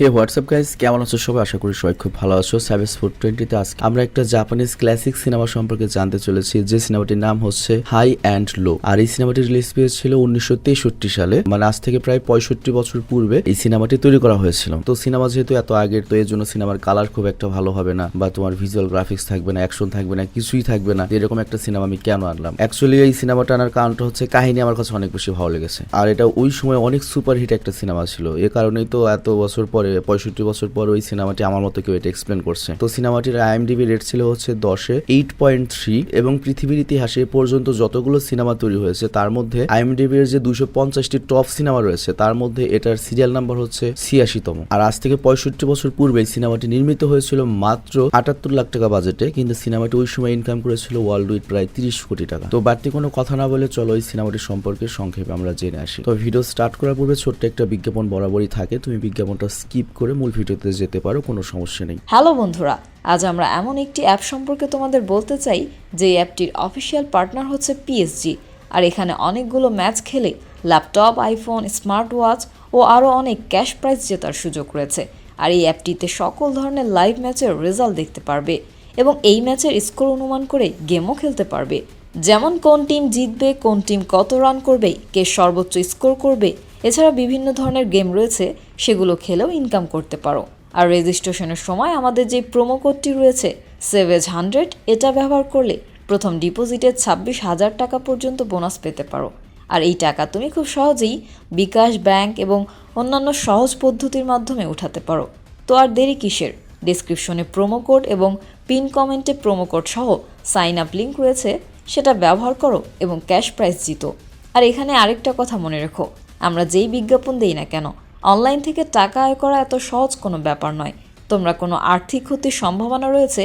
হে WhatsApp guys কেমন আছো সবাই? আশা করি সবাই খুব ভালো আছো। সাইবেস ফুড টোয়েন্টিতে আজকে আমরা একটা জাপানিজ ক্লাসিক সিনেমা সম্পর্কে জানতে চলেছি। যে সিনেমাটির নাম হচ্ছে হাই অ্যান্ড লো আর এই সিনেমাটি রিলিজ পেয়েছিল উনিশশো তেষট্টি সালে। মানে আজ থেকে প্রায় পঁয়ষট্টি বছর পূর্বে এই সিনেমাটি তৈরি করা হয়েছিল। তো সিনেমা যেহেতু এত আগের, তো এর জন্য সিনেমার কালার খুব একটা ভালো হবে না। বা তোমার ভিজুয়াল গ্রাফিক্স থাকবে না অ্যাকশন থাকবে না, কিছুই থাকবে না। এরকম একটা সিনেমা আমি কেন আনলাম? অ্যাকচুয়ালি এই সিনেমাটা আনার কারণটা হচ্ছে কাহিনী আমার কাছে অনেক বেশি ভালো লেগেছে। আর এটা ওই সময় অনেক সুপারহিট একটা সিনেমা ছিল। এ কারণেই তো এত বছর পরে পঁয়ষট্টি বছর পর ওই সিনেমাটি আমার মতো কেউ এটা এক্সপ্লেন করছে। তো সিনেমাটির আইএমডিবি রেট ছিল হচ্ছে দশে এইট পয়েন্ট থ্রি এবং পৃথিবীর ইতিহাসে পর্যন্ত যতগুলো সিনেমা তৈরি হয়েছে, তার মধ্যে আইএমডিবি এর যে দুশো পঞ্চাশটি টপ সিনেমা রয়েছে, তার মধ্যে এটার সিরিয়াল নাম্বার হচ্ছে ছিয়াশিতম। আর আজ থেকে পঁয়ষট্টি বছর পূর্বে সিনেমাটি নির্মিত হয়েছিল মাত্র আটাত্তর লাখ টাকা বাজেটে কিন্তু সিনেমাটি ওই সময় ইনকাম করেছিল ওয়ার্ল্ড উইড প্রায় তিরিশ কোটি টাকা। তো বাড়তি কোনো কথা না বলে চলো এই সিনেমাটি সম্পর্কে সংক্ষেপে আমরা জেনে আসি। তো ভিডিও স্টার্ট করার পূর্বে ছোট্ট একটা বিজ্ঞাপন বরাবরই থাকে, তুমি বিজ্ঞাপনটা স্কিপ করে মূল ভিডিওতে যেতে পারো, কোনো সমস্যা নেই। হ্যালো বন্ধুরা, আজ আমরা এমন একটি অ্যাপ সম্পর্কে তোমাদের বলতে চাই যে অ্যাপটির অফিসিয়াল পার্টনার হচ্ছে পিএসজি আর এখানে অনেকগুলো ম্যাচ খেলে ল্যাপটপ আইফোন স্মার্ট ওয়াচ ও আরও অনেক ক্যাশ প্রাইজ জেতার সুযোগ রয়েছে। আর এই অ্যাপটিতে সকল ধরনের লাইভ ম্যাচের রেজাল্ট দেখতে পারবে এবং এই ম্যাচের স্কোর অনুমান করে গেমও খেলতে পারবে। যেমন কোন টিম জিতবে, কোন টিম কত রান করবে, কে সর্বোচ্চ স্কোর করবে এছাড়া বিভিন্ন ধরনের গেম রয়েছে, সেগুলো খেলেও ইনকাম করতে পারো। আর রেজিস্ট্রেশনের সময় আমাদের যে প্রোমো কোডটি রয়েছে সেভেজ হান্ড্রেড এটা ব্যবহার করলে প্রথম ডিপোজিটে ছাব্বিশ হাজার টাকা পর্যন্ত বোনাস পেতে পারো। আর এই টাকা তুমি খুব সহজেই বিকাশ ব্যাংক এবং অন্যান্য সহজ পদ্ধতির মাধ্যমে উঠাতে পারো। তো আর দেরি কিসের? ডেসক্রিপশনে প্রোমো কোড এবং পিন কমেন্টে প্রোমো কোড সহ সাইন আপ লিঙ্ক রয়েছে, সেটা ব্যবহার করো এবং ক্যাশ প্রাইজ জিতো। আর এখানে আরেকটা কথা মনে রেখো আমরা যেই বিজ্ঞাপন দিই না কেন, অনলাইন থেকে টাকা আয় করা এত সহজ কোনো ব্যাপার নয়। তোমরা কোনো আর্থিক ক্ষতির সম্ভাবনা রয়েছে,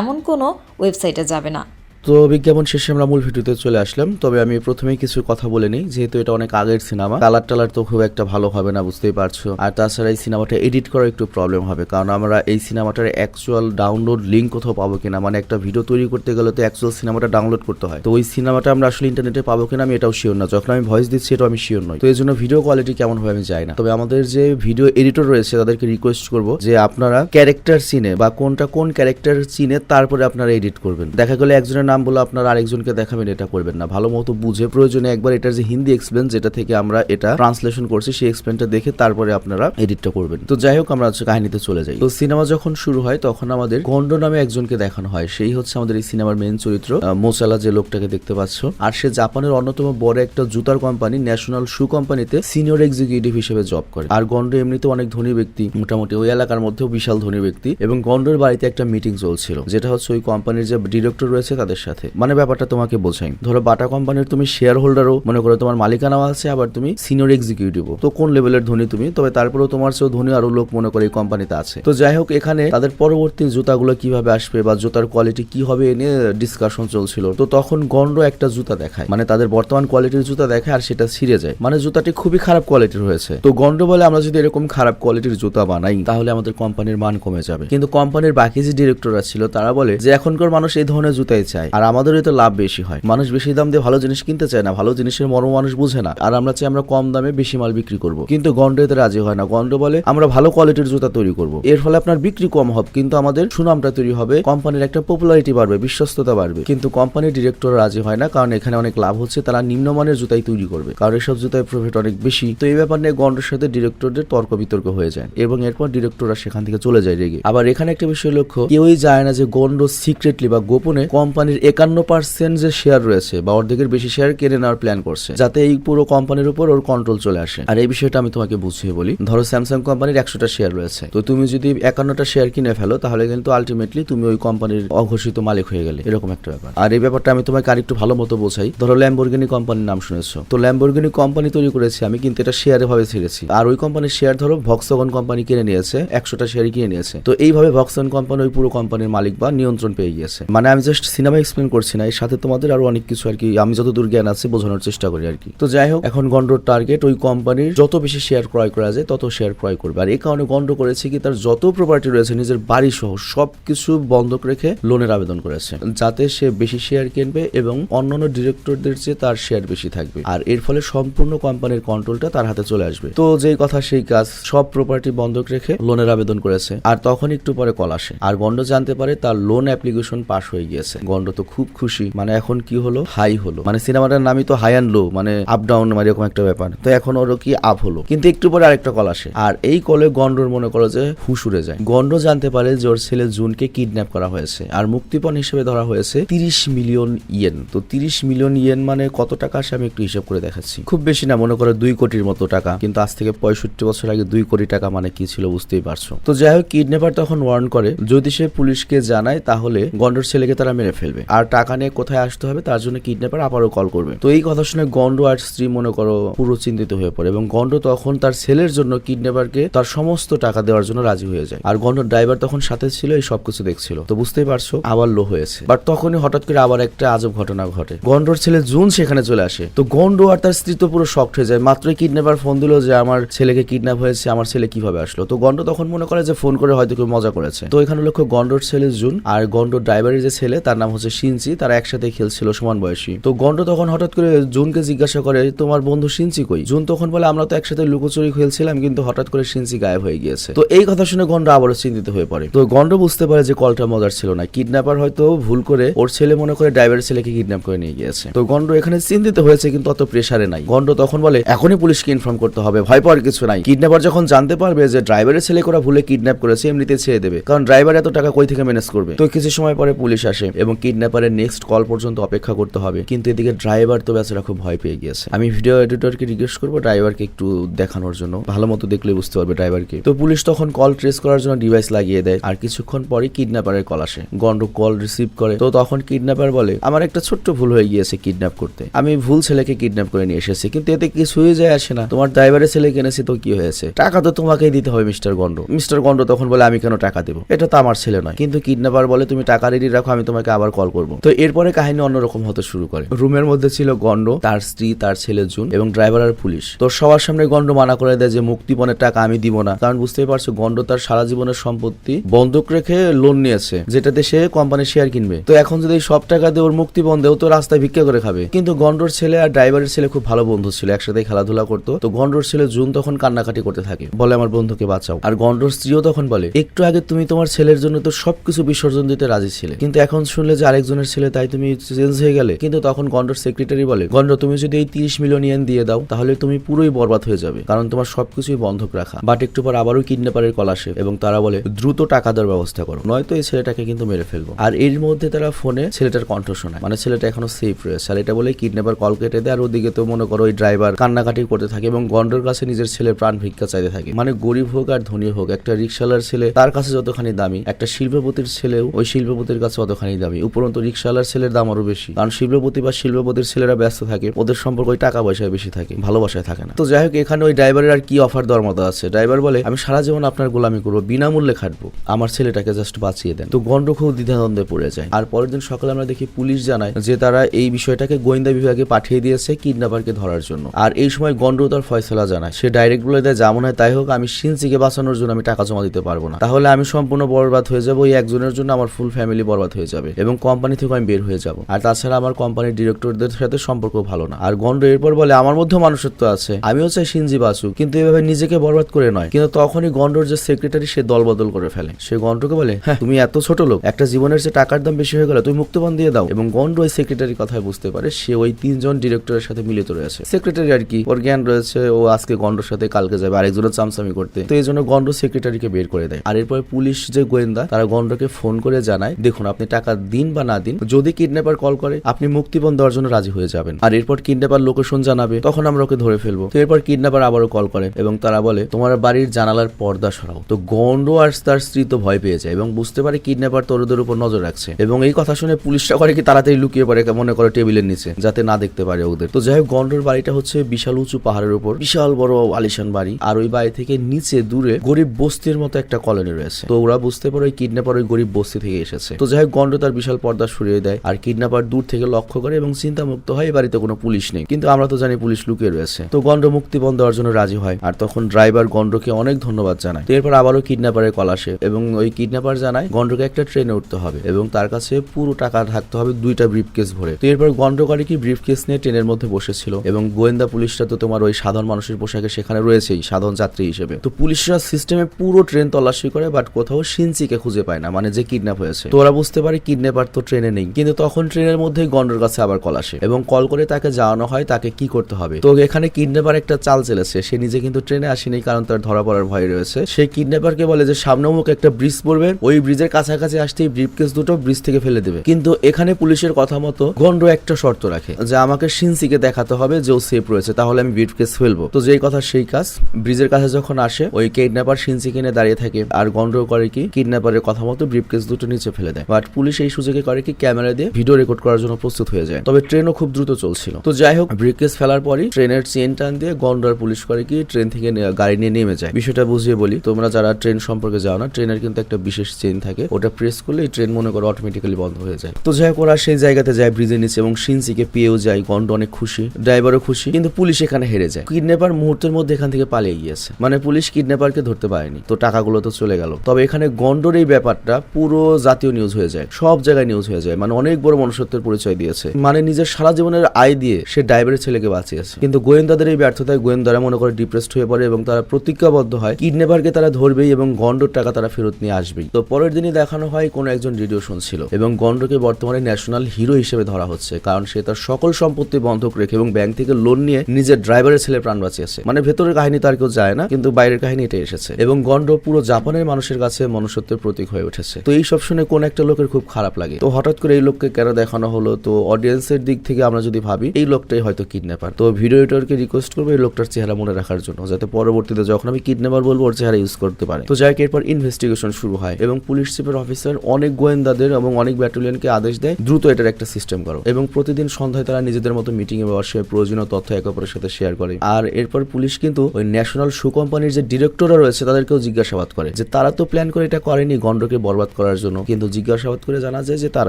এমন কোনো ওয়েবসাইটে যাবে না। তো বিজ্ঞাপন শেষে আমরা মূল ভিডিওতে চলে আসলাম। তবে আমি প্রথমেই কিছু কথা বলে নিই, যেহেতু এটা অনেক আগের সিনেমা। কালার টালার তো খুব একটা ভালো হবে না, বুঝতেই পারছ। আর তাছাড়া এই সিনেমাটা এডিট করা একটু প্রবলেম হবে, কারণ আমরা এই সিনেমাটার অ্যাকচুয়াল ডাউনলোড লিঙ্ক কোথাও পাবো কিনা মানে একটা ভিডিও তৈরি করতে গেলে তো অ্যাকচুয়াল সিনেমাটা ডাউনলোড করতে হয়। তো ওই সিনেমাটা আমরা আসলে ইন্টারনেটে পাবো কিনা আমি এটাও শিওর না। যখন আমি ভয়েস দিচ্ছি, এটাও আমি শিওর নই। তো এই জন্য ভিডিও কোয়ালিটি কেমন হবে আমি জানি না। তবে আমাদের যে ভিডিও এডিটর রয়েছে, তাদেরকে রিকোয়েস্ট করব যে আপনারা ক্যারেক্টার চিনে বা কোনটা কোন ক্যারেক্টার চিনে তারপরে আপনারা এডিট করবেন। দেখা গেলে একজনের নাম বলে আপনারা আরেকজনকে দেখাবেন, এটা করবেন না। ভালো মতো বুঝে প্রয়োজনে একবার এটার যে হিন্দি এক্সপ্লেন যেটা থেকে আমরা এটা ট্রান্সলেশন করছি, সেই এক্সপ্লেনটা দেখে তারপরে আপনারা এডিটটা করবেন। তো যাই হোক, আমরা হচ্ছে কাহিনীতে চলে যাই। তো সিনেমা যখন শুরু হয়, তখন আমাদের গন্ড নামে একজনকে দেখানো হয়। সেই হচ্ছে আমাদের এই সিনেমার মেন চরিত্র মোসালা যে লোকটাকে দেখতে পাচ্ছ। আর সে জাপানের অন্যতম বড় একটা জুতার কোম্পানি ন্যাশনাল শু কোম্পানিতে সিনিয়র এক্সিকিউটিভ হিসেবে জব করে। আর গন্ড এমনিতে অনেক ধনী ব্যক্তি, মোটামুটি ওই এলাকার মধ্যেও বিশাল ধনী ব্যক্তি। এবং গন্ডর বাড়িতে একটা মিটিং চলছিল, যেটা হচ্ছে ওই কোম্পানির যে ডিরেক্টর রয়েছে, তাদের সাথে। মানে ব্যাপারটা তোমাকে বোঝাই। ধরো বাটা কোম্পানির তুমি শেয়ার হোল্ডারও মনে করো তোমার মালিকানাও আছে, আবার তুমি সিনিয়র এক্সিকিউটিভও তো কোন লেভেলের ধনী তুমি? তবে তারপরেও তোমার চেয়েও ধনী আরও লোক মনে করে এই কোম্পানিতে আছে। তো যাই হোক, এখানে তাদের পরবর্তী জুতাগুলো কীভাবে আসবে বা জুতার কোয়ালিটি কি হবে এ নিয়ে ডিসকাশন চলছিল। তো তখন গন্ড একটা জুতা দেখায়। মানে তাদের বর্তমান কোয়ালিটির জুতা দেখায় আর সেটা ছিঁড়ে যায়। মানে জুতাটি খুবই খারাপ কোয়ালিটির হয়েছে। তো গন্ড বলে আমরা যদি এরকম খারাপ কোয়ালিটির জুতা বানাই, তাহলে আমাদের কোম্পানির মান কমে যাবে। কিন্তু কোম্পানির বাকি যে ডিরেক্টররা ছিল, তারা বলে যে এখনকার মানুষ এই ধরনের জুতাই চায়। আর আমাদেরই তো লাভ বেশি হয়। মানুষ বেশি দাম দিয়ে ভালো জিনিস কিনতে চায় না, ভালো জিনিসের মর্ম মানুষ বুঝে না। আর আমরা চাই আমরা কম দামে বেশি মাল বিক্রি করব। কিন্তু গন্ড এতে রাজি হয় না। গন্ড বলে, আমরা ভালো কোয়ালিটির জুতা তৈরি করব। এর ফলে আপনার বিক্রি কম হবে, কিন্তু আমাদের সুনামটা তৈরি হবে, কোম্পানির একটা পপুলারিটি বাড়বে, বিশ্বস্ততা বাড়বে। কিন্তু কোম্পানির ডিরেক্টর রাজি হয় না, কারণ এখানে অনেক লাভ হচ্ছে, তারা নিম্নমানের জুতাই তৈরি করবে। কারণ এসব জুতায় প্রফিট অনেক বেশি। তো এই ব্যাপার নিয়ে গন্ডের সাথে ডিরেক্টরদের তর্ক বিতর্ক হয়ে যায়। এবং এরপর ডিরেক্টররা সেখান থেকে চলে যায় রেগে। আবার এখানে একটা বিষয় লক্ষ্য, কেউই যায় না যে গন্ড সিক্রেটলি বা গোপনে কোম্পানির একান্ন পার্সেন্ট যে শেয়ার রয়েছে বা অর্ধেকের বেশি শেয়ার কেড়ে নেওয়ার প্ল্যান করছে, যাতে এই পুরো কোম্পানির উপর ওর কন্ট্রোল চলে আসে। আর এই বিষয়টা আমি তোমাকে বুঝিয়ে বলি। ধরো স্যামসাং কোম্পানির একশোটা শেয়ার রয়েছে। তো তুমি যদি একান্নটা শেয়ার কিনে ফেলো, তাহলে কিন্তু আলটিমেটলি তুমি ওই কোম্পানির অঘোষিত মালিক হয়ে গেলে। এরকম একটা ব্যাপার। আর এই ব্যাপারটা আমি তোমাকে আরেকটু ভালো মতো বোঝাই। ধরো ল্যাম্বরগিনি কোম্পানির নাম শুনেছো। তো ল্যাম্বরগিনি কোম্পানি তৈরি করেছি, আমি কিন্তু এটা শেয়ারে ভাবে ছেড়েছি। আর ওই কোম্পানির শেয়ার ধরো ভক্সগন কোম্পানি কিনে নিয়েছে, একশোটা শেয়ার কিনে নিয়েছে। তো এইভাবে ভক্সগন কোম্পানি ওই পুরো কোম্পানির মালিক বা নিয়ন্ত্রণ পেয়ে গিয়েছে। মানে আমি জাস্ট সিনেমা এক্সপ্লেন করছি না এর সাথে তোমাদের আরও অনেক কিছু আর কি আমি যতদূর জ্ঞান আছে বোঝানোর চেষ্টা করি আর কি। তো যাই হোক। এখন গন্ডর টার্গেট ওই কোম্পানির যত বেশি শেয়ার ক্রয় করা যায় তত শেয়ার ক্রয় করবে। আর এই কারণে গন্ড করেছে কি তার যত প্রপার্টি রয়েছে নিজের বাড়ি সহ সবকিছু বন্ধক রেখে লোনের আবেদন করেছে। যাতে সে বেশি শেয়ার কিনবে এবং অন্যান্য ডিরেক্টরদের চেয়ে তার শেয়ার বেশি থাকবে। আর এর ফলে সম্পূর্ণ কোম্পানির কন্ট্রোলটা তার হাতে চলে আসবে। তো যেই কথা সেই কাজ সব প্রপার্টি বন্ধক রেখে লোনের আবেদন করেছে। আর তখন একটু পরে কল আসে। আর গন্ড জানতে পারে তার লোন অ্যাপ্লিকেশন পাস হয়ে গিয়েছে। গন্ড তো খুব খুশি। মানে এখন কি হলো? হাই হলো। মানে সিনেমাটার নামই তো হাই অ্যান্ড লো মানে আপ ডাউন মানে এরকম একটা ব্যাপার। তো এখন ওরও কি আপ হলো? কিন্তু একটু পরে আরেকটা কল আসে। আর এই কলে গন্ডর মনে করো যে উড়ে যায়। গন্ড জানতে পারে যে ওর ছেলে জুনকে কিডন্যাপ করা হয়েছে। আর মুক্তিপণ হিসেবে ধরা হয়েছে তিরিশ মিলিয়ন ইয়েন। তো তিরিশ মিলিয়ন ইয়েন মানে কত টাকা আসে আমি একটু হিসাব করে দেখাচ্ছি। খুব বেশি না, মনে করো দুই কোটির মতো টাকা। কিন্তু আজ থেকে পঁয়ষট্টি বছর আগে দুই কোটি টাকা মানে কি ছিল বুঝতেই পারছ। তো যাই হোক কিডন্যাপার তখন ওয়ার্ন করে, যদি সে পুলিশকে জানায়, তাহলে গন্ডর ছেলেকে তারা মেরে ফেলবে। আর টাকা নিয়ে কোথায় আসতে হবে তার জন্য কিডন্যাপার আবারও কল করবে। তো এই কথা শুনে গন্ড আর স্ত্রী মনে করো পুরো চিন্তিত হয়ে পড়ে এবং গন্ড তখন তার ছেলের জন্য কিডন্যাপারকে তার সমস্ত টাকা দেওয়ার জন্য রাজি হয়ে যায়। আর গন্ড ড্রাইভার তখন সাথে ছিল, এই সবকিছু দেখছিল। তো বুঝতেই পারছ, আবার লো হয়েছে। বাট তখনই হঠাৎ করে আবার একটা আজব ঘটনা ঘটে। গন্ডর ছেলে জুন সেখানে চলে আসে। তো গন্ড আর তার স্ত্রী তো পুরো শক্ট হয়ে যায়। মাত্রই কিডন্যাপার ফোন দিল যে, আমার ছেলেকে কিডন্যাপ হয়েছে, আমার ছেলে কীভাবে আসলো? তো গন্ড তখন মনে করে যে, ফোন করে হয়তো কেউ মজা করেছে। তো এখানে লক্ষ্য গন্ডর ছেলে জুন আর গন্ড ড্রাইভারের যে ছেলে, তার নাম হচ্ছে সিনচি, তারা একসাথে খেলছিল, সমান বয়সী। তো গন্ড তখন হঠাৎ করে জুনকে জিজ্ঞাসা করে, তোমার বন্ধু সিনচি কই? জুন তখন বলে, আমরা তো একসাথে লুকোচুরি খেলছিলাম, কিন্তু হঠাৎ করে সিনচি গায়েব হয়ে গিয়েছে। তো এই কথা শুনে গন্ড আবারও চিন্তিত হয়ে পড়ে। তো গন্ড বুঝতে পারে যে কলটা মজার ছিল না। কিডন্যাপার হয়তো ভুল করে ওর ছেলে মনে করে ড্রাইভারের ছেলেকে কিডন্যাপ করে নিয়ে গিয়েছে। তো গন্ড এখানে চিন্তিত হয়েছে, কিন্তু অত প্রেসারে নাই। গন্ড তখন বলে, এখনই পুলিশকে ইনফর্ম করতে হবে, ভয় পাওয়ার কিছু নাই। কিডন্যাপার যখন জানতে পারবে যে ড্রাইভারের ছেলে করা ভুলে কিডন্যাপ করেছে এমনিতে ছেড়ে দেবে। কারণ ড্রাইভার এত টাকা কই থেকে ম্যানেজ করবে? তো কিছু সময় পরে পুলিশ আসে এবং কিডন্যাপারের নেক্সট কল পর্যন্ত অপেক্ষা করতে হবে। কিন্তু এদিকে ড্রাইভার তো বেচারা খুব ভয় পেয়ে গিয়েছে। আমি ভিডিও এডিটরকে রিকোয়েস্ট করব ড্রাইভারকে একটু দেখানোর জন্য। ভালো মতো দেখলে বুঝতে পারবে ড্রাইভারকে তো পুলিশ তখন কল ট্রেস করার জন্য ডিভাইস লাগিয়ে দেয়। আর কিছুক্ষণ পরে কিডন্যাপারের কল আসে। গন্ড কল রিসিভ করে। তো তখন কিডন্যাপার বলে, আমার একটা ছোট্ট ভুল হয়ে গিয়েছে কিডন্যাপ করতে। আমি ভুল ছেলেকে কিডন্যাপ করে নিয়ে এসেছি, কিন্তু এতে কিছুই যায় আসে না। তোমার ড্রাইভারের ছেলে কিনেছি তো কি হয়েছে? টাকা তো তোমাকেই দিতে হবে, মিস্টার গন্ড। মিস্টার গন্ড তখন বলে, আমি কেন টাকা দেবো? এটা তো আমার ছেলে নয়। কিন্তু কিডন্যাপার বলে, তুমি টাকা রেডি রাখো, আমি তোমাকে আবার কল করব। তো এরপরে কাহিনী অন্যরকম হতে শুরু করে। রুমের মধ্যে ছিল গন্ড তার স্ত্রী, তার ছেলে জুন এবং ড্রাইভার আর পুলিশ। তো সবার সামনে গন্ড মানা করে দেয় যে, মুক্তিপণের টাকা আমি দিব না। কারণ বুঝতেই পারছ গন্ড তার সারা জীবনের সম্পত্তি বন্ধক রেখে লোন নিয়েছে, যেটাতে সে কোম্পানির শেয়ার কিনবে। তো এখন যদি সব টাকা দিয়ে ওর মুক্তিপণ দেও তো রাস্তায় ভিক্ষা করে খাবে। কিন্তু গন্ডর ছেলে আর ড্রাইভারের ছেলে খুব ভালো বন্ধু ছিল একসাথে খেলাধুলা করতো। তো গন্ডর ছেলে জুন তখন কান্নাকাটি করতে থাকে, বলে, আমার বন্ধুকে বাঁচাও। আর গন্ডর স্ত্রীও তখন বলে, একটু আগে তুমি তোমার ছেলের জন্য তো সবকিছু বিসর্জন দিতে রাজি ছিলে। কিন্তু এখন শুনলে যে আরেকজনের ছেলে, তাই তুমি চেঞ্জ হয়ে গেলে। কিন্তু তখন গন্ডর সেক্রেটারি বলে, গন্ড, তুমি যদি এই তিরিশ মিলিয়ন ইয়েন দিয়ে দাও, তাহলে তুমি পুরোই বরবাদ হয়ে যাবে, কারণ তোমার সবকিছুই বন্ধক রাখা। বাট একটু পর আবারও কিডন্যাপারের কল আসে এবং তারা বলে, দ্রুত টাকা দেওয়ার ব্যবস্থা করো, নয়তো এই ছেলেটাকে কিন্তু মেরে ফেলব। আর এর মধ্যে তারা ফোনে ছেলেটার কণ্ঠ শোনায়। মানে ছেলেটা এখনও সেফ রয়েছে। আর এটা বলে কিডন্যাপার কল কেটে দেয়, আর ওদিকে তো মনে করো ওই ড্রাইভার কান্নাকাটি করতে থাকে এবং গন্ডর কাছে নিজের ছেলের প্রাণ ভিক্ষা চাইতে থাকে। মানে গরিব হোক আর ধনী হোক, একটা রিক্সাওয়ালার ছেলে তার কাছে যতখানি দামি, একটা শিল্পপতির ছেলেও ওই শিল্পপতির কাছে অতখানি দামি। উপরন্ত রিক্সাওয়ালার ছেলের দাম আরও বেশি। কারণ শিল্পপতি বা শিল্পপতির ছেলেরা ব্যস্ত থাকে, ওদের সম্পর্ক ওই টাকা পয়সায় বেশি থাকে, ভালোবাসায় থাকে না। তো যাই হোক, এখানে ওই ড্রাইভারের আর কি অফার দেওয়ার মতো আছে? ড্রাইভার বলে, আমি সারা জীবন আপনার গোলামি করব, বিনামূল্যে খাটবো। আমার ছেলেটাকে জাস্ট বাঁচিয়ে দেন। তো গন্ড খুব দ্বিধাদ্বন্দ্বে পড়ে যায়। আর পরের দিন সকালে আমরা দেখি পুলিশ জানায় যে তারা এই বিষয়টাকে গোয়েন্দা বিভাগে পাঠিয়ে দিয়েছে কিডন্যাপারকে ধরার জন্য। আর এই সময় গন্ড তার ফয়সলা জানায়। সে ডাইরেক্ট বলে দেয় যেমন হয় তাই হোক, আমি সিনসিকে বাঁচানোর জন্য আমি টাকা জমা দিতে পারব না। তাহলে আমি সম্পূর্ণ বরবাদ হয়ে যাব ওই একজনের জন্য আমার ফুল ফ্যামিলি বরবাদ হয়ে যাবে এবং কোম্পানি থেকে আমি বের হয়ে যাব। আর তাছাড়া আমার কোম্পানির ডিরেক্টরদের সাথে সম্পর্ক ভালো না। আর গন্ড এরপর বলে, আমার মধ্যে মানুষত্ব আছে। আমিও চাই সিনজি বাসু কিন্তু এভাবে নিজেকে বরবাদ করে নয়। কিন্তু তখনই গন্ডর যে সেক্রেটারি সে দল বদল করে ফেলে। সে গন্ডকে বলে হ্যাঁ তুমি এত ছোট লোক, একটা জীবনের যে টাকার দাম বেশি হয়ে গেল, তুমি মুক্তবান দিয়ে দাও। এবং গন্ড ওই সেক্রেটারি কথায় বুঝতে পারে, সে ওই তিনজন ডিরেক্টরের সাথে মিলিত রয়েছে। সেক্রেটারি আর কি, ওর জ্ঞান রয়েছে, ও আজকে গন্ডর সাথে কালকে যাবে আরেকজনের চামচামি করতে। তো এই জন্য গন্ড সেক্রেটারিকে বের করে দেয়। আর এরপর পুলিশ যে গোয়েন্দা, তারা গন্ডকে ফোন করে জানায়, দেখুন, আপনি টাকা দিন বা না দিন। যদি কিডন্যাপার কল করে, আপনি মুক্তিপণ দেওয়ার জন্য রাজি হয়ে যাবেন। আর এরপর কিডন্যাপার লোকেশন জানাবে, তখন আমরা ওকে ধরে ফেলব। তো এরপর কিডন্যাপার আবারও কল করে এবং তারা বলে, তোমার বাড়ির জানালার পর্দা সরাও। তো গন্ড আর তার স্ত্রী তো ভয় পেয়ে যায় এবং বুঝতে পারে কিডন্যাপার তোর ওদের উপর নজর রাখছে। এবং এই কথা শুনে পুলিশটা করে কি তাড়াতাড়ি লুকিয়ে পড়ে মনে করে টেবিলের নিচে, যাতে না দেখতে পারে ওদের। তো যাই হোক গন্ডর বাড়িটা হচ্ছে বিশাল উঁচু পাহাড়ের উপর, বিশাল বড় আলিশান বাড়ি। আর ওই বাড়ি থেকে নিচে দূরে গরিব বস্তির মতো একটা কলোনি রয়েছে। তো ওরা বুঝতে পারে ওই কিডন্যাপার ওই গরিব বস্তি থেকে এসেছে। তো যাই হোক গন্ড তার বিশাল পর্দা পর্দা সরিয়ে দেয় আর কিডন্যাপার দূর থেকে লক্ষ্য করে এবং চিন্তামুক্ত হয় বাড়িতে কোনো পুলিশ নেই। কিন্তু আমরা তো জানি পুলিশ লুকিয়ে রয়েছে। তো গন্ড মুক্তিপণ দেওয়ার জন্য রাজি হয়। আর তখন ড্রাইভার গন্ডকে অনেক ধন্যবাদ জানায়। তো এরপর আবারও কিডন্যাপারের কল আসে এবং ওই কিডন্যাপার জানায়, গন্ডকে একটা ট্রেনে উঠতে হবে এবং তার কাছে পুরো টাকা থাকতে হবে দুইটা ব্রিফ কেস ভরে। তো এরপর গন্ড করে কি ব্রিফ কেস নিয়ে ট্রেনের মধ্যে বসেছিল এবং গোয়েন্দা পুলিশরা তো তোমার ওই সাধারণ মানুষের পোশাকে সেখানে রয়েছেই, সাধারণ যাত্রী হিসেবে। তো পুলিশরা সিস্টেমে পুরো ট্রেন তল্লাশি করে, বাট কোথাও সিনচিকে খুঁজে পায় না মানে যে কিডন্যাপ হয়েছে। তো ওরা বুঝতে পারে কিডন্যাপার তো ট্রেনে নেই। কিন্তু তখন ট্রেনের মধ্যেই গন্ডর কাছে আবার কল আসে এবং কল করে তাকে জানানো হয় তাকে কি করতে হবে। তো এখানে কিডন্যাপার একটা চাল চেলেছে। সে নিজে কিন্তু ট্রেনে আসেনি কারণ তার ধরা পড়ার ভয় রয়েছে। সেই কিডন্যাপারকে বলে যে, সামনে মুখ একটা ব্রিজ পড়বে। ওই ব্রিজের কাছাকাছি আসতেই ব্রিফ কেস দুটো ব্রিজ থেকে ফেলে দেবে। কিন্তু এখানে পুলিশের কথা মতো গন্ড একটা শর্ত রাখে যে, আমাকে সিনসিকে দেখাতে হবে যে ও সেফ রয়েছে, তাহলে আমি ব্রিফ কেস ফেলব। তো যেই কথা সেই কাজ। ব্রিজের কাছে যখন আসে, ওই কিডন্যাপার সিনসিকে কিনে দাঁড়িয়ে থাকে। আর গন্ড করে কি? কিডন্যাপারের কথা মতো ব্রিফ কেস দুটো নিচে ফেলে দেয়। বাট পুলিশ এই সুযোগে কি ক্যামেরা দিয়ে ভিডিও রেকর্ড করার জন্য প্রস্তুত হয়ে যায়। তবে ট্রেনও খুব দ্রুত চলছিল। তো যাই হোক ব্রিফ কেস ফেলার পরই ট্রেনের চেন টান দিয়ে গন্ডার পুলিশ করে কি ট্রেন থেকে গাড়ি নিয়ে নেমে যায়। বিষয়টা বুঝিয়ে বলি, তোমরা যারা ট্রেন সম্পর্কে যাও না, ট্রেনের কিন্তু একটা বিশেষ চেন থাকে। ওটা প্রেস করলে ট্রেন মনে করো অটোমেটিক্যালি বন্ধ হয়ে যায়। তো যাই হোক, ওরা সেই জায়গাতে যায় ব্রিজের নিচে এবং সিনসিকে পেয়েও যায়। গন্ড অনেক খুশি ড্রাইভারও খুশি, কিন্তু পুলিশ এখানে হেরে যায়। কিডন্যাপার মুহূর্তের মধ্যে এখান থেকে পালিয়ে গিয়েছে। মানে পুলিশ কিডন্যাপারকে ধরতে পারেনি। তো টাকাগুলো তো চলে গেল। তবে এখানে গন্ডর এই ব্যাপারটা পুরো জাতীয় নিউজ হয়ে যায়। সব জায়গায় নিউজ হয়ে যায়। মানে অনেক বড় মনুষ্যত্বের পরিচয় দিয়েছে। মানে নিজের সারা জীবনের আয় দিয়ে সে ড্রাইভারের ছেলেকে বাঁচিয়েছে। কিন্তু গোয়েন্দাদের এই ব্যর্থতায় গোয়েন্দারা মনে করে ডিপ্রেসড হয়ে পড়ে এবং তারা প্রতিজ্ঞাবদ্ধ হয় কিডন্যাপারকে তারা ধরবেই এবং গন্ডর টাকা তারা ফেরত নিয়ে আসবেই। তো পরের দিনই দেখানো হয় কোনো একজন রেডিও শুনছিল এবং গন্ডকে বর্তমানে ন্যাশনাল হিরো হিসেবে ধরা হচ্ছে, কারণ সে তার সকল সম্পত্তি বন্ধক রেখে এবং ব্যাংক থেকে লোন নিয়ে নিজের ড্রাইভারের ছেলে প্রাণ বাঁচিয়েছে। মানে ভেতরের কাহিনী তার কেউ যায় না, কিন্তু বাইরের কাহিনী এটা এসেছে। এবং গন্ড পুরো জাপানের মানুষের কাছে মনুষ্যত্বের প্রতীক হয়ে উঠেছে। তো এই সব শুনে কোন একটা লোকের খুব খারাপ লাগে। তো হঠাৎ করে এই লোককে কেন দেখানো হলো? তো অডিয়েন্সের দিক থেকে আমরা যদি ভাবি, এই লোকটাই হয়তো কিডন্যাপার তো ভিডিও এডিটরকে রিকোয়েস্ট করব এই লোকটার চেহারা মনে রাখার জন্য, যাতে পরবর্তীতে যখন আমি কিডন্যাপার বলব, ওর চেহারা ইউজ করতে পারে। তো যাই এরপর ইনভেস্টিগেশন শুরু হয় এবং পুলিশ চিফের অফিসার অনেক গোয়েন্দাদের এবং অনেক ব্যাটালিয়নকে আদেশ দেয়, দ্রুত এটার একটা সিস্টেম করো। এবং প্রতিদিন সন্ধ্যায় তারা নিজেদের মতো মিটিং এ বসে প্রয়োজনীয় তথ্য একে অপরের সাথে শেয়ার করে। আর এরপর পুলিশ কিন্তু ওই ন্যাশনাল শু কোম্পানির যে ডিরেক্টররা রয়েছে, তাদেরকেও জিজ্ঞাসাবাদ করে। যে তারা তো প্ল্যান করে এটা করেনি গন্ডকে বরবাদ করার জন্য। কিন্তু জিজ্ঞাসাবাদ করে জানা যায় যে তারা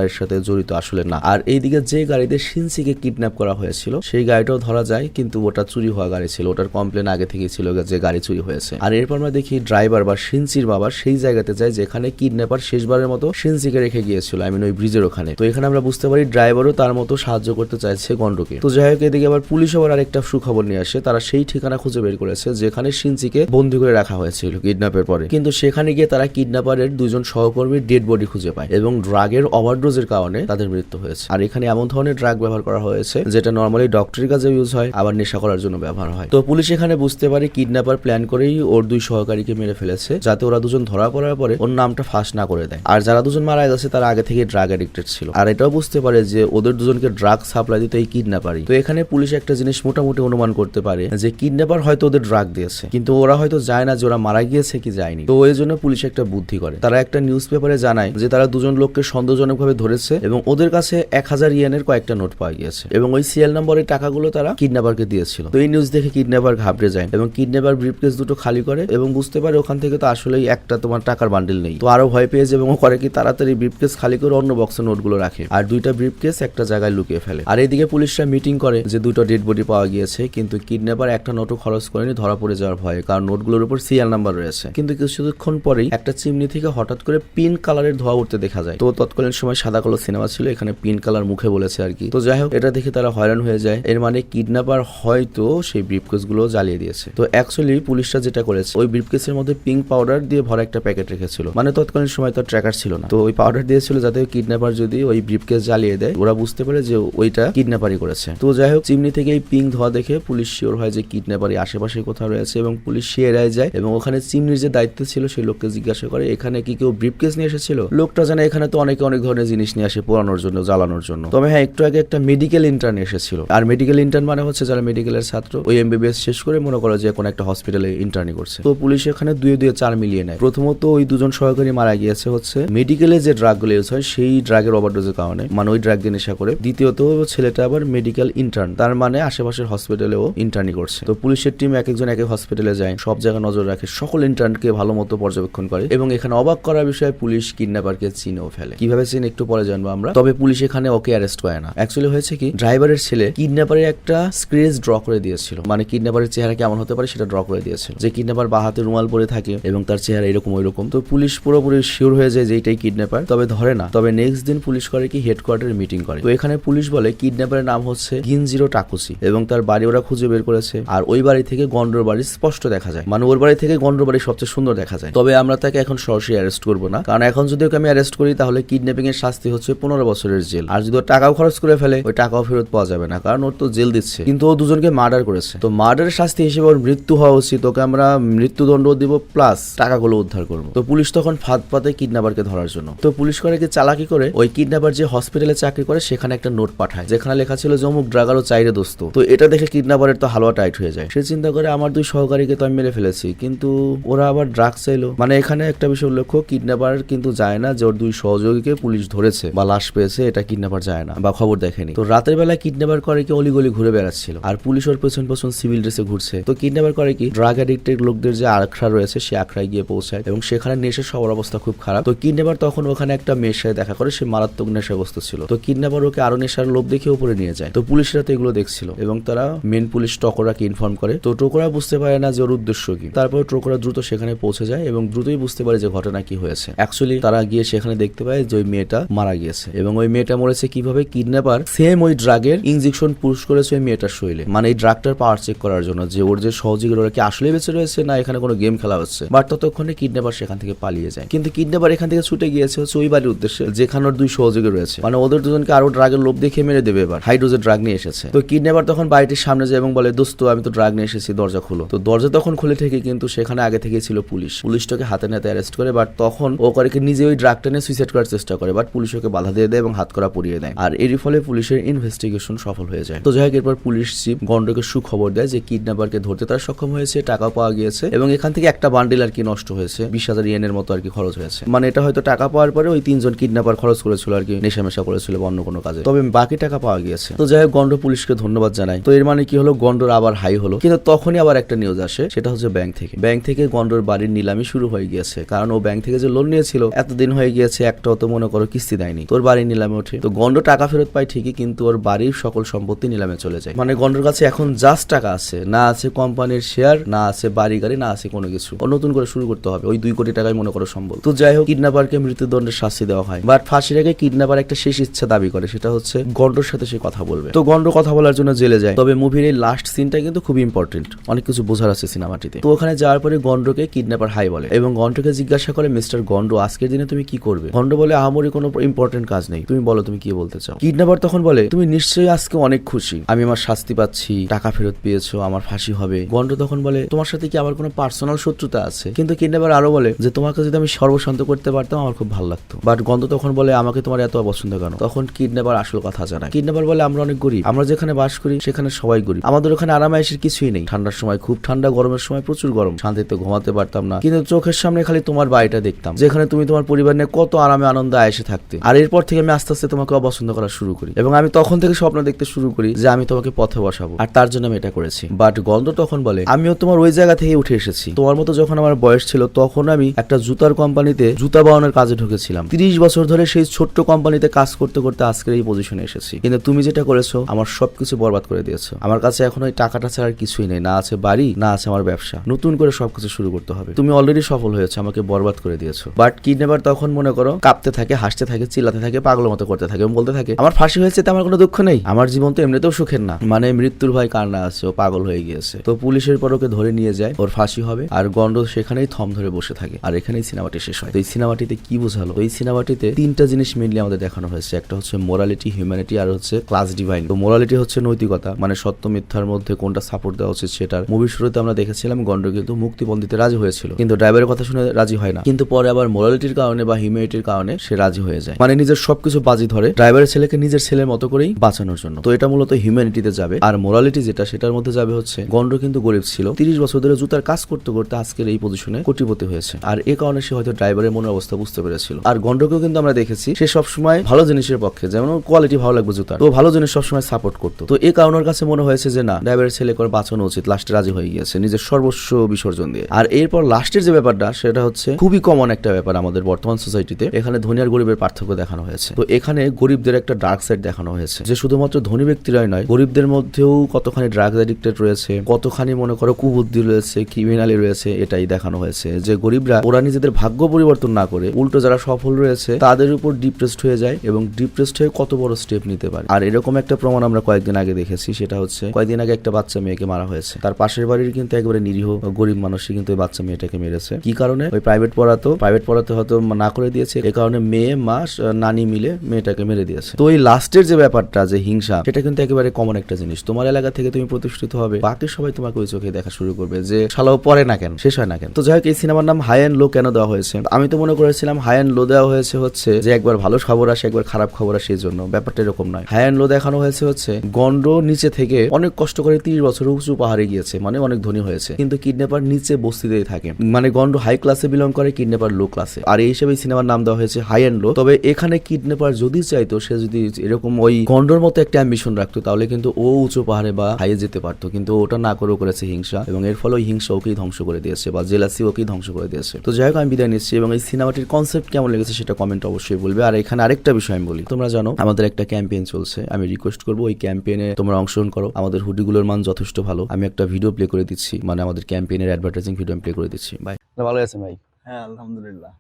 এর সাথে জড়িত আসলে না। আর এইদিকে যে গাড়িতে সিনসিকে কিডন্যাপ করা হয়েছিল, সেই গাড়িটাও ধরা যায়, কিন্তু ওটা চুরি হওয়া গাড়ি ছিল। ওটার কমপ্লেন আগে থেকে ছিল যে গাড়ি চুরি হয়েছে। আর এরপর আমরা দেখি ড্রাইভার বা সিনসির বাবা সেই জায়গাতে যায়, যেখানে কিডন্যাপার শেষবারের মতো সিনসিকে রেখে গিয়েছিল আই মিন ওই ব্রিজের ওখানে। তো এখানে আমরা বুঝতে পারি ড্রাইভারও তার মতো সাহায্য করতে চাইছে গন্ডকে। তো যাই হোক, এদিকে আবার পুলিশ আবার আরেকটা সুখবর নিয়ে আসে। তারা সেই ঠিকানা খুঁজে বের করেছে, যেখানে সিনসিকে বন্দি করে রাখা হয়েছিল কিডন্যাপের পরে। কিন্তু সেখানে গিয়ে তারা কিডন্যাপারের দুজন সহকর্মীর ডেড বডি খুঁজে পায় এবং ড্রাগের ওভারডোজের কারণে তাদের মৃত্যু হয়েছে। আর এখানে এমন ধরনের ড্রাগ ব্যবহার করা হয়েছে, যেটা নর্মালি ডক্টরের কাজে ইউজ হয়, আবার নেশা করার জন্য ব্যবহার হয়। তো পুলিশ এখানে বুঝতে পারে কিডন্যাপার প্ল্যান করেই ওর দুই সহকারীকে মেরে ফেলেছে, যাতে ওরা দুজন ধরা পড়ার পরে ওর নামটা ফাঁস না করে দেয়। আর যারা দুজন মারা গেছে, তারা আগে থেকে ড্রাগ অ্যাডিক্টেড ছিল। আর এটাও বুঝতে পারে যে ওদের দুজনকে ড্রাগ সাপ্লাই দিতে এই কিডন্যাপারই তো এখানে পুলিশ একটা জিনিস মোটামুটি অনুমান করতে পারে যে কিডন্যাপার হয়তো ওদের ড্রাগ দিয়েছে, কিন্তু ওরা হয়তো যায় না যে ওরা মারা গিয়েছে কি যায়নি। তো ওই জন্য পুলিশ একটা বুদ্ধি করে। তারা একটা নিউজ পেপারে জানায় যে তারা দুজন লোককে সন্দেহজনকভাবে ধরেছে এবং ওদের কাছে এক হাজার ইয়েনের কয়েকটা নোট পাওয়া গিয়েছে। এবং ওই সিএল নম্বরের টাকাগুলো তারা কিডন্যাপারকে দিয়েছিল। তো এই নিউজ দেখে কিডন্যাপার ঘাবড়ে যায় এবং কিডন্যাপার ব্রিফকেস দুটো খালি করে এবং বুঝতে পারে ওখান থেকে তো আসলেই একটা তোমার টাকার বান্ডেল নেই। তো আরও ভয় পেয়ে এবং করে কি তাড়াতাড়ি ব্রিফকেস খালি করে অন্য বক্সে নোটগুলো রাখে। আর দুইটা ব্রিফকেস একটা জায়গায় লুকিয়ে ফেলে। আর এদিকে পুলিশরা মিটিং করে যে দুটো ডেড বডি পাওয়া গিয়েছে, কিন্তু কিডন্যাপার একটা নোটও খরচ করেনি, ধরা পড়ে যাওয়ার ভয়ে, কারণ নোটগুলোর উপর সিএল নাম্বার রয়েছে। কিন্তু কিছুক্ষণ পরেই একটা চিমনি থেকে হঠাৎ করে পিঙ্ক কালারের ধোয়া উঠতে দেখা যায়। তো তৎকালীন সময় সাদা কালো সিনেমা ছিল, এখানে পিঙ্ক কালার মুখে বলেছে আর কি। তো যাই হোক, এটা দেখে তারা হয়রান হয়ে যায়। এর মানে কিডন্যাপার হয়তো সেই ব্রিফকেসগুলো জ্বালিয়ে দিয়েছে। তো অ্যাকচুয়ালি পুলিশরা যেটা করেছে, ওই ব্রিফকেসের মধ্যে পিঙ্ক পাউডার দিয়ে ভরা একটা প্যাকেট রেখেছিল। মানে তৎকালীন সময় তো ট্র্যাকার ছিল না। তো ওই পাউডার দিয়েছিল যাতে কিডন্যাপার যদি ওই ব্রিফকেস জ্বালিয়ে দেয়, ওরা বুঝতে পারে যে ওইটা কিডন্যাপারই করেছে। তো যাই হোক, চিমনি থেকে এই পিঙ্ক ধোয়া দেখে পুলিশ শিওর হয় যে কিডন্যাপারই আশেপাশে কোথাও রয়েছে এবং পুলিশ এড়ায় যায় এবং ওখানে চিমনির যে দায়িত্ব ছিল, সেই লোককে জিজ্ঞাসা করে, এখানে কি কেউ ব্রিফকেস নিয়ে এসেছিল? লোকটা জানে এখানে তো অনেকে অনেক ধরনের জিনিস নিয়ে আসে পোড়ানোর জন্য, জ্বালানোর জন্য। তবে হ্যাঁ একটু আগে একটা মেডিকেল ইন্টার্ন এসেছিল। আর মেডিকেল ইন্টার্ন মানে হচ্ছে যারা মেডিকেলের ছাত্র, ওই এমবিবিএস শেষ করে মনে করো যে কোনো একটা হসপিটালে ইন্টার্নি করছে। তো পুলিশ এখানে দুয়ে দুয়ে চার মিলিয়ে নেয়। প্রথমত ওই দুজন সহকারী মারা গিয়েছে হচ্ছে মেডিকেলে যে ড্রাগগুলো ইউজ হয়, সেই ড্রাগের ওভারডোজের কারণে। মানে ওই ড্রাগ দিয়ে নেশা করে। দ্বিতীয়ত ছেলেটা আবার মেডিকেল ইন্টার্ন তার মানে আশেপাশের হসপিটালেও ইন্টার্নি করছে। তো পুলিশের টিম এক একজন এক এক হসপিটালে যায়, সব জায়গায় নজর রাখে, সকল ইন্টার্নকে ভালো মতো পর্যবেক্ষণ করে। এবং এখানে অবাক করার বিষয়ে পুলিশ কিডন্যাপারকে চিনেও ফেলে। কীভাবে চিনে একটু পরে জানব আমরা। তবে পুলিশ এখানে ওকে অ্যারেস্ট করে না। অ্যাকচুয়ালি হয়েছে কি ড্রাইভারের ছেলে কিডন্যাপারের একটা স্ক্রেচ ড্র করে দিয়েছিল। মানে কিডন্যাপারের চেহারা কেমন হতে পারে সেটা ড্র করে দিয়েছিল। যে কিডন্যাপার বা হাতে রুমাল পরে থাকে এবং তার চেহারা এরকম ওই রকম তো পুলিশ পুরোপুরি শিওর হয়ে যায় যে এটাই কিডন্যাপার তবে ধরে না। তবে নেক্সট দিন পুলিশ করে কি হেডকোয়ার্টারে মিটিং করে। তো এখানে পুলিশ বলে কিডন্যাপারের নাম হচ্ছে গিনজিরো টাকুসি এবং তার বাড়ি ওরা খুঁজে বের করেছে। আর ওই বাড়ি থেকে গন্ডর বাড়ি স্পষ্ট দেখা যায়। মানে ওর বাড়ি থেকে গন্ডর বাড়ি সবচেয়ে সুন্দর দেখা যায়। তবে আমরা তাকে এখন সরাসরি অ্যারেস্ট করব না। কারণ এখন যদি ওকে আমি অ্যারেস্ট করি তাহলে কিডন্যাপিং এর শাস্তি হচ্ছে পনেরো বছরের জেল। আর যদি টাকাও খরচ করে ফেলে, ওই টাকাও ফেরত পাওয়া যাবে না, কারণ ওর তো জেল দিচ্ছে। কিন্তু ও দুজনকে মার্ডার করেছে। তো মার্ডারের শাস্তি হিসেবে ওর মৃত্যু হওয়া উচিত। ওকে আমরা মৃত্যুদণ্ড দিব প্লাস টাকাগুলো উদ্ধার করব। তো পুলিশ তখন ফাঁদ পাতে কিডন্যাপারকে ধরার জন্য। তো পুলিশ করে কি চালাকি করে? ওই কিডন্যাপার যে হসপিটালে চাকরি করে, সেখানে একটা নোট পাঠায়, যেখানে লেখা ছিল যে অমুক ড্রাগারও চাইরে দোস্ত। তো এটা দেখে কিডন্যাপারের তো হালুয়া টাইট হয়ে যায়। সে চিন্তা করে, আমার দুই সহকারীকে তো আমি মেরে ফেলেছি। কিন্তু ওরা আবার ড্রাগ চাইলো। মানে এখানে একটা বিষয় উল্লেখ্য, কিডন্যাপার কিন্তু যায় না যে ওর দুই সহযোগীকে পুলিশ ধরেছে বা লাশ পেয়েছে, এটা কিডন্যাপার যায় না বা খবর দেখেনি। তো রাতের বেলা কিডন্যাপার করে কি অলিগলি ঘুরে বেড়াচ্ছিল? আর পুলিশ ওর পেছন পেছন সিভিল ড্রেসে ঘুরছে। তো কিডন্যাপার করে কি? ড্রাগ অ্যাডিক্টেড লোকদের যে আখড়া রয়েছে, সে আখড়ায় গিয়ে পৌঁছায় এবং সেখানে নেশে সবার অবস্থা খুব খারাপ। তো কিডন্যাপার তখন ওখানে একটা মেয়ের সাথে দেখা করে, সে মারাত্মক নেশাগ্রস্ত ছিল। তো কিডন্যাপার ওকে আরও নেশার লোভ দেখে উপরে নিয়ে যায়। তো পুলিশরা তো এগুলো দেখছিল এবং তারা মেন পুলিশ টকরাকে ইনফর্ম করে। তো টোকরা বুঝতে পারে না যে ওর উদ্দেশ্য কি। তারপর টোকরা দ্রুত সেখানে পৌঁছে যায় এবং দ্রুতই বুঝতে পারে যে ঘটনা কি হয়েছে। অ্যাকচুয়ালি তারা গিয়ে সেখানে দেখতে পায় যে ওই মেয়েটা মারা গিয়েছে। এবং ওই মেয়েটা মরেছে কীভাবে? কিডন্যাপার। সেম ওই ড্রাগের ইনজেকশন পুশ করেছে ওই মেয়েটার শরীরে। মানে এই ড্রাগটার পাওয়ার চেক করার জন্য যে ওর যে সহযোগী ওরা কি আসলে বেঁচে রয়েছে না এখানে কোনো গেম খেলা হচ্ছে। বাট ততক্ষণে কিডন্যাপার সেখান থেকে পালিয়ে যায়। কিন্তু কিডন্যাপার এখান থেকে ছুটে গিয়েছে হচ্ছে ওই বাড়ির উদ্দেশ্যে, যেখানে ওর দুই সহযোগী রয়েছে। মানে ওদের দুজনকে আরও ড্রাগের লোভ দেখে মেরে দেবে এবার। হাইড্রোজের ড্রাগ নিয়ে এসেছে। তো কিডন্যাপার তখন বাড়িটির সামনে যায় এবং বলে, দোস্ত, আমি তো ড্রাগ নিয়ে এসেছি, দরজা খুলো। তো দরজা তখন খুলে থেকে কিন্তু সেখানে আগে থেকে ছিল পুলিশ। পুলিশটাকে হাতে নাতে অ্যারেস্ট করে, বাট তখন ও করে নিজে ওই ড্রাগটা নিয়ে সুইসাইড করার চেষ্টা করে। বাট পুলিশ ওকে বাধা দিয়ে দেয় এবং হাত করা পরিয়ে দেয়। আর এরই ফলে পুলিশের ইনভেস্টিগেশন সফল হয়ে যায়। তো যাই হোক এরপর পুলিশ চিফ গন্ডকে সুখবর দেয় যে কিডন্যাপারকে ধরতে তারা সক্ষম হয়েছে টাকা পাওয়া গিয়েছে এবং এখান থেকে একটা বান্ডিল আর কি নষ্ট হয়েছে, বিশ হাজার ইয়েনের মতো আর কি খরচ হয়েছে। মানে এটা হয়তো টাকা পাওয়ার পরে ওই তিনজন কিডন্যাপার খরচ করেছিল আর কি, নেশামেশা করেছিল বা অন্য কোনো কাজে। তবে বাকি টাকা পাওয়া গিয়েছে। তো যাই হোক গন্ড পুলিশকে ধন্যবাদ জানাই। তো এর মানে কি হলো? গন্ডর আবার হাই হলো। কিন্তু তখনই আবার একটা নিউজ আসে, সেটা হচ্ছে ব্যাংক থেকে। ব্যাংক থেকে গন্ডর বাড়ির নিলামি শুরু হয়ে গিয়েছে। কারণ ও ব্যাংক থেকে যে লোন নিয়েছিল, এতদিন হয়ে গিয়েছে একটাও তো মনে করো কিস্তি দেয়নি। তোর বাড়ির নিলামে ওঠে। তো গন্ড টাকা ফেরত পায় ঠিকই, কিন্তু ওর বাড়ির সকল সম্পত্তি নিলামে চলে যায়। মানে গন্ডর কাছে এখন জাস্ট টাকা আছে। না আছে কোম্পানির শেয়ার না আছে বাড়ি গাড়ি, না আছে কোনো কিছু। নতুন করে শুরু করতে হবে। ওই দুই কোটি টাকায় মনে করো সম্বল। তো যাই হোক কিডন্যাপারকে মৃত্যুদণ্ডের শাস্তি দেওয়া হয়। বাট ফাঁসির আগে কিডন্যাপার একটা শেষ ইচ্ছা দাবি করে, সেটা হচ্ছে গন্ডর সাথে সে কথা বলবে। তো গন্ড কথা বলার জন্য জেলে যায়। তবে মুভির এই লাস্ট সিনটা কিন্তু খুব ইম্পর্টেন্ট অনেক কিছু বোঝার আছে সিনেমাটিতে তো ওখানে যাওয়ার পরে গন্ডকে কিডন্যাপার হাই বলে এবং গন্ডকে জিজ্ঞাসা করে, মিস্টার গন্ড, আজকের দিনে তুমি কি করবে? গন্ড বলে আমারই কোনো ইম্পর্টেন্ট কাজ নেই। তুমি বলো, তুমি কি বলতে চাও? কিডন্যাপার তখন বলে, তুমি নিশ্চয়ই আজকে অনেক খুশি। আমি আমার শাস্তি পাচ্ছি, টাকা ফেরত পেয়েছ, আমার ফাঁসি হবে। গন্ড তখন বলে, তোমার সাথে কি আমার কোনো পার্সোনাল শত্রুতা আছে? কিন্তু কিডন্যাপার আরও বলে, যে তোমাকে যদি আমি সর্বশান্ত করতে পারতাম, আমার খুব ভালো লাগতো। বাট গন্ধ তখন বলে, আমাকে তোমার এত পছন্দ কেন? তখন কিডন্যাপার আসল কথা জানায়। কিডন্যাপার বলে, আমরা অনেক গরিব। আমরা যেখানে বাস করি, সেখানে সবাই গরিব। আমাদের ওখানে আরামায়েশের কিছুই নেই। ঠান্ডার সময় খুব ঠান্ডা, গরমের সময় প্রচুর গরম। শান্তিতে ঘুমাতে পারতাম না। কিন্তু চোখের সামনে খালি তোমার বাড়িটা দেখতাম। যেখানে তুমি তোমার পরিবার নিয়ে কত আরামে, আনন্দে আয়েসে থাকতে। আর এরপর থেকে আমি আস্তে আস্তে তোমাকে অপছন্দ করা শুরু করি এবং আমি তখন থেকে স্বপ্ন দেখতে শুরু করি যে আমি তোমাকে পথে বসাবো। আর তার জন্য আমি এটা করেছি। বাট গন্ধ তখন বলে, আমিও তোমার ওই জায়গা থেকে উঠে এসেছি। তোমার মতো যখন আমার বয়স ছিল তখন আমি একটা জুতার কোম্পানিতে জুতা বানানোর কাজে ঢুকেছিলাম। তিরিশ বছর ধরে সেই ছোট্ট কোম্পানিতে কাজ করতে করতে আজকের এই পজিশনে এসেছি। কিন্তু তুমি যেটা করেছ, আমার সবকিছু বরবাদ করে দিয়েছ। আমার কাছে এখন ওই টাকাটা ছাড়া আর কিছুই নেই। না আছে বাড়ি, না আছে আমার ব্যবসা। নতুন করে সবকিছু শুরু করতে হবে। তুমি অলরেডি সফল হয়েছো, আমাকে বরবাদ করে দিয়েছ। বাট কিডন্যাপার তখন মনে করো কাঁপতে থাকে, হাসতে থাকে, চিল্লাতে থাকে পাগল মতো করতে থাকে, এবং বলতে থাকে, আমার ফাঁসি হয়েছে তো আমার কোনো দুঃখ নেই। আমার জীবন তো এমনিতেও সুখের না। মানে মৃত্যুর ভয় কার না আছে? ও পাগল হয়ে গিয়েছে। তো পুলিশের পর ওকে ধরে নিয়ে যায়, ওর ফাঁসি হবে, আর গন্ড সেখানেই থম ধরে বসে থাকে। আর এখানেই সিনেমাটি শেষ হয়। এই সিনেমাটিতে কি বোঝালো? এই সিনেমাটিতে তিনটা জিনিস মেনলি আমাদের দেখানো হয়েছে। একটা হচ্ছে মোরালিটি হিউম্যানিটি আর হচ্ছে ক্লাস ডিভাইন তো মোরালিটি হচ্ছে নৈতিকতা মানে সত্য মিথ্যার মধ্যে কোনটা সাপোর্ট দেওয়া উচিত সেটার। মুভির শুরুতে আমরা দেখেছিলাম, গন্ড কিন্তু মুক্তিপণ দিতে রাজি হয়েছিল। কিন্তু ড্রাইভারের কথা শুনে রাজি হয় না। কিন্তু পরে আবার মোরালিটির কারণে বা হিউম্যানিটির কারণে সে রাজি হয়ে যায়। মানে নিজের সবকিছু বাজি ধরে ড্রাইভারের ছেলেকে নিজের ছেলের মতো করেই বাঁচানোর জন্য। তো এটা মূলত হিউম্যানিটিতে যাবে। আর মোরালিটি যেটা, সেটার মধ্যে যাবে হচ্ছে গন্ড কিন্তু গরিব ছিল। তিরিশ বছর ধরে জুতার কাজ করতে করতে আজকের এই পজিশনে কোটিপতি হয়েছে। আর এ কারণে সে হয়তো ড্রাইভারের মনের অবস্থা বুঝতে পেরেছিল। আর গন্ডকেও কিন্তু আমরা দেখেছি, সে সবসময় ভালো জিনিসের পক্ষে। যেমন কোয়ালিটি ভালো লাগবে জুতার। তো ভালো জিনিস সবসময় সাপোর্ট করতো। তো এই কারণে ওর কাছে মনে হয়েছে যে, না ড্রাইভারের ছেলে করে বাঁচানো উচিত। লাস্টে রাজি হয়ে গিয়েছে নিজের সর্বস্ব বিসর্জন দিয়ে। আর এরপর লাস্টের যে ব্যাপারটা, সেটা হচ্ছে খুবই কমন একটা ব্যাপার আমাদের বর্তমান সোসাইটিতে এখানে ধনী আর গরিবের পার্থক্য দেখানো হয়েছে। তো এখানে গরিবদের একটা ডার্ক সাইড দেখানো হয়েছে, যে শুধুমাত্র ধনী ব্যক্তিরাই নয়, গরিবদের মধ্যেও কতখানি ড্রাগস অ্যাডিক্টেড রয়েছে, কতখানি মনে করো কুবুদ্ধি রয়েছে ক্রিমিনালি রয়েছে, এটাই দেখানো হয়েছে। যে গরিবরা, ওরা নিজেদের ভাগ্য পরিবর্তন না করে, উল্টো যারা সফল রয়েছে, তাদের উপর ডিপ্রেসড হয়ে যায় এবং ডিপ্রেসড হয়ে কত বড় স্টেপ নিতে পারে। আর এরকম একটা প্রমাণ আমরা কয়েকদিন আগে দেখেছি, সেটা হচ্ছে কয়েকদিন আগে একটা বাচ্চা মেয়েকে মারা হয়েছে। তার পাশের বাড়ির কিন্তু একেবারে নিরীহ গরিব মানুষই কিন্তু ওই বাচ্চা মেয়েটাকে মেরেছে। কি কারণে? ওই প্রাইভেট পড়াতো প্রাইভেট পড়াতে হয়তো না করে দিয়েছে, এ কারণে মেয়ে মা স- নানি মিলে মেয়েটাকে মেরে দিয়েছে। তো এই লাস্টের যে ব্যাপারটা, যে হিংসা, সেটা কিন্তু একেবারে কমন একটা জিনিস। তোমার এলাকা থেকে তুমি প্রতিষ্ঠিত হবে। বাকি সবাই তোমাকে ওই চোখে দেখা শুরু করবে যে, শালাও পরে না কেন? শেষ হয় না কেন? তো যাই হোক, এই সিনেমার নাম হাই অ্যান্ড লো কেন দেওয়া হয়েছে? আমি তো মনে করেছিলাম হাই অ্যান্ড লো দেওয়া হয়েছে হচ্ছে যে, একবার ভালো খবর আসে, একবার খারাপ খবর আসে, এই জন্য। ব্যাপারটা এরকম নয়। হাই অ্যান্ড লো দেখানো হয়েছে হচ্ছে, গন্ড নিচে থেকে অনেক কষ্ট করে তিরিশ বছর উঁচু পাহাড়ে গিয়েছে মানে অনেক ধনী হয়েছে। কিন্তু কিডন্যাপার নিচে বস্তিতেই থাকে। মানে গন্ড হাই ক্লাসে বিলং করে কিডন্যাপার লো ক্লাসে আর এই হিসেবে সিনেমার নাম দেওয়া হয়েছে হাই অ্যান্ড লো তবে এখানে কিডন্যাপার যদি চাইতো সে যদি এরকম ওই গন্ডর মতো একটা অ্যাম্বিশন রাখতো তাহলে কিন্তু ও উঁচু পাহাড়ে বা হাইয়ে যেতে পারতো। কিন্তু ওটা না করে ও করেছে হিংসা এবং এর ফলে ওই হিংসা ওকেই ধ্বংস করে দিয়েছে বা জেলাসি ওকেই ধ্বংস করে দিয়েছে তো যাই হোক আমি বিদায় নিচ্ছি এবং এই সিনেমাটির কনসেপ্ট কেমন লেগেছে সেটা কমেন্ট অবশ্যই বলবে। আর এখানে আরেকটা বিষয় আমি বলি। তোমরা জানো আমাদের একটা ক্যাম্পেইন চলছে। আমি রিকোয়েস্ট করব ওই ক্যাম্পেইনে তোমরা অংশগ্রহণ করো। আমাদের হুডিগুলোর মান যথেষ্ট ভালো। আমি একটা ভিডিও প্লে করে দিচ্ছি। মানে আমাদের ক্যাম্পেইনের অ্যাডভার্টাইজিং ভিডিও আমি প্লে করে দিচ্ছি। ভাই ভালো আছে ভাই? হ্যাঁ আলহামদুলিল্লাহ।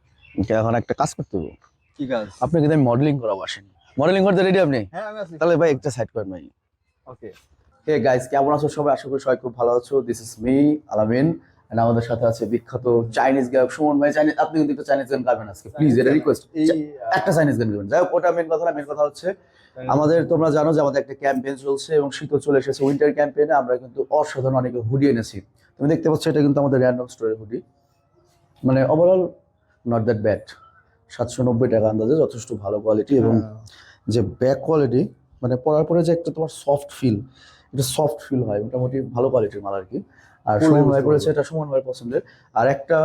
এখন একটা কাজ করতে হবে। কি কাজ আপনি কিন্তু আমি মডেলিং করাবো আসেন। মডেলিং করতে রেডি আপনি? হ্যাঁ আমি আছি। তাহলে ভাই একটা সাইড করেন ভাই। ওকে হে গাইস কেমন আছো সবাই? আশা করি সবাই খুব ভালো আছো। This is me Alamin and আমাদের সাথে আছে বিখ্যাত চাইনিজ গায়ক সুমন ভাই। চাইনিজ আপনি কিন্তু একটা চাইনিজ গান গাবেন আজকে। প্লিজ এটা রিকোয়েস্ট একটা চাইনিজ গান গাবেন। যাই হোক ওটা মেন কথা না মেন কথা হচ্ছে আমাদের তোমরা জানো যে আমাদের একটা ক্যাম্পেইন চলছে এবং শীত চলে এসেছে উইন্টার ক্যাম্পেইনে আমরা কিন্তু অসাধারণ অনেকে হুডি এনেছি। তুমি দেখতে পাচ্ছ এটা কিন্তু আমাদের র্যান্ডম স্টোরের হুডি মানে ওভারঅল নট দ্যাট ব্যাড সাতশো নব্বই টাকা আন্দাজে যথেষ্ট ভালো কোয়ালিটি এবং যে ব্যাক কোয়ালিটি মানে পরার পরে যে একটা তোমার সফট ফিল এটা সফট ফিল হয় মোটামুটি ভালো কোয়ালিটির মাল আর কি আর পুরো সুমন ভাই করেছে এটা সুমন ভাইয়ের পছন্দের। আর একটা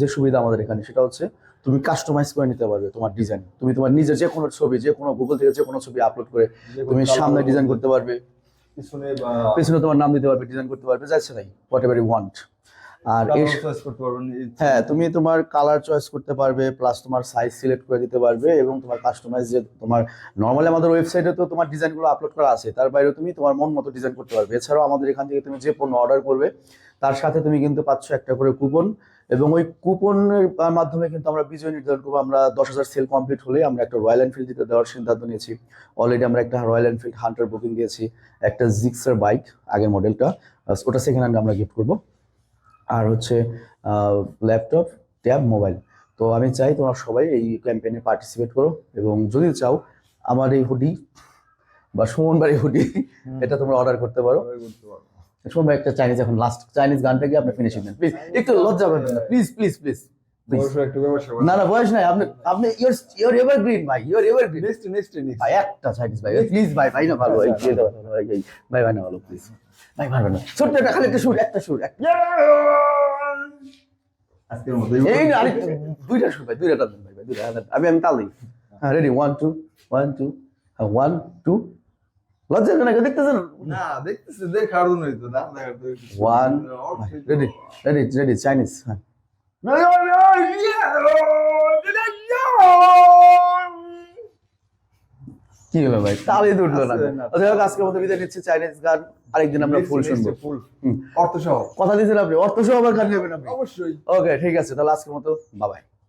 যে সুবিধা আমাদের এখানে সেটা হচ্ছে তুমি কাস্টমাইজ করে নিতে পারবে তোমার ডিজাইন তুমি তোমার নিজের যে কোনো ছবি যে কোনো গুগল থেকে যে কোনো ছবি আপলোড করে তুমি সামনে ডিজাইন করতে পারবে। পেছনে তোমার নাম দিতে পারবে ডিজাইন করতে পারবে যাচ্ছে তাই হোয়াট এভার ইউ ওয়ান্ট আর হ্যাঁ তুমি তোমার কালার চয়েস করতে পারবে প্লাস তোমার সাইজ সিলেক্ট করে দিতে পারবে এবং তোমার কাস্টমাইজ যে তোমার নর্মালি আমাদের ওয়েবসাইটে তো তোমার ডিজাইনগুলো আপলোড করা আছে তার বাইরে তুমি তোমার মন মতো ডিজাইন করতে পারবে। এছাড়াও আমাদের এখান থেকে তুমি যে পণ্য অর্ডার করবে তার সাথে তুমি কিন্তু পাচ্ছ একটা করে কুপন এবং ওই কুপনের মাধ্যমে কিন্তু আমরা বিজয় নির্ধারণ করব। আমরা দশ হাজার সেল কমপ্লিট হলে আমরা একটা রয়্যাল এনফিল্ড দিতে দেওয়ার সিদ্ধান্ত নিয়েছি। অলরেডি আমরা একটা রয়্যাল এনফিল্ড হান্টার বুকিং দিয়েছি একটা জিক্সার বাইক আগের মডেলটা ওটা সেকেন্ড হ্যান্ড আমরা গিফট করব। আর হচ্ছে ল্যাপটপ ট্যাব মোবাইল তো আমি চাই তোমরা সবাই এই ক্যাম্পেইনে পার্টিসিপেট করো এবং যদি চাও আমার এই হুডি বা সুমন বাড়ি হুডি এটা তোমরা অর্ডার করতে পারো। সুমন ভাই একটা চাইনিজ এখন লাস্ট চাইনিজ গানটা গিয়ে আপনি ফিনিশিং দেন প্লিজ একটু লজ্জা করবেন না। প্লিজ প্লিজ প্লিজ না না বয়স নাই। আপনি আপনি ইউর ইউর এভারগ্রিন ভাই your evergreen next next next ভাই একটা চাইনিজ ভাই প্লিজ ভাই ভাই না ভালো দাও ভাই ভাই ভাই ভাই না ভালো প্লিজ ভাই পারবেন না। ছোট্ট একটা খালি একটা সুর একটা সুর আজকের মতো এই না আরেকটা দুইটা সুর ভাই দুইটা টান ভাই ভাই দুইটা আমি আমি তাল। দিই হ্যাঁ ready one two one two হ্যাঁ ওয়ান টু লজ্জা কেন দেখতেছেন না? দেখতেছি দেখার জন্যই তো না। দেখার তো one ready ready ready Chinese হ্যাঁ। কি হলো ভাই? তালে দুটো না। যাই আজকের মতো বিদায় নিচ্ছি। চাইনিজ গান আরেকদিন আমরা ফুল শুনব। ফুল অর্থসহ। অর্থ সহ কথা দিয়েছেন আপনি। অর্থ সহ আবার গান গাবেন আপনি। অবশ্যই। ওকে ঠিক আছে। তাহলে আজকের মতো বাবাই